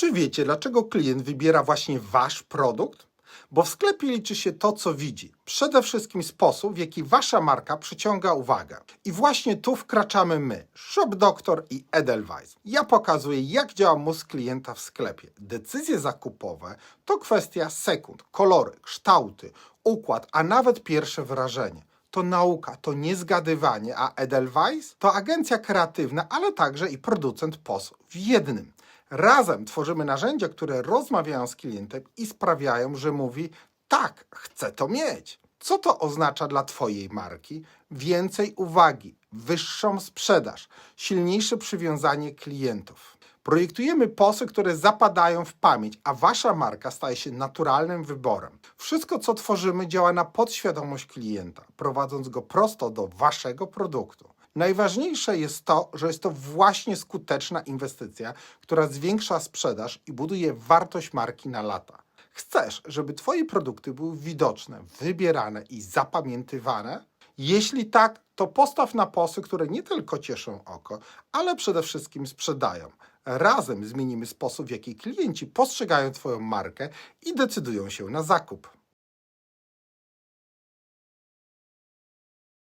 Czy wiecie, dlaczego klient wybiera właśnie wasz produkt? Bo w sklepie liczy się to, co widzi. Przede wszystkim sposób, w jaki wasza marka przyciąga uwagę. I właśnie tu wkraczamy my, Shop Doctor i Edelweiss. Ja pokazuję, jak działa mózg klienta w sklepie. Decyzje zakupowe to kwestia sekund, kolory, kształty, układ, a nawet pierwsze wrażenie to nauka, to nie zgadywanie, a Edelweiss to agencja kreatywna, ale także i producent POS w jednym. Razem tworzymy narzędzia, które rozmawiają z klientem i sprawiają, że mówi: tak, chcę to mieć. Co to oznacza dla Twojej marki? Więcej uwagi, wyższą sprzedaż, silniejsze przywiązanie klientów. Projektujemy posy, które zapadają w pamięć, a wasza marka staje się naturalnym wyborem. Wszystko, co tworzymy, działa na podświadomość klienta, prowadząc go prosto do waszego produktu. Najważniejsze jest to, że jest to właśnie skuteczna inwestycja, która zwiększa sprzedaż i buduje wartość marki na lata. Chcesz, żeby Twoje produkty były widoczne, wybierane i zapamiętywane? Jeśli tak, to postaw na posy, które nie tylko cieszą oko, ale przede wszystkim sprzedają. Razem zmienimy sposób, w jaki klienci postrzegają Twoją markę i decydują się na zakup.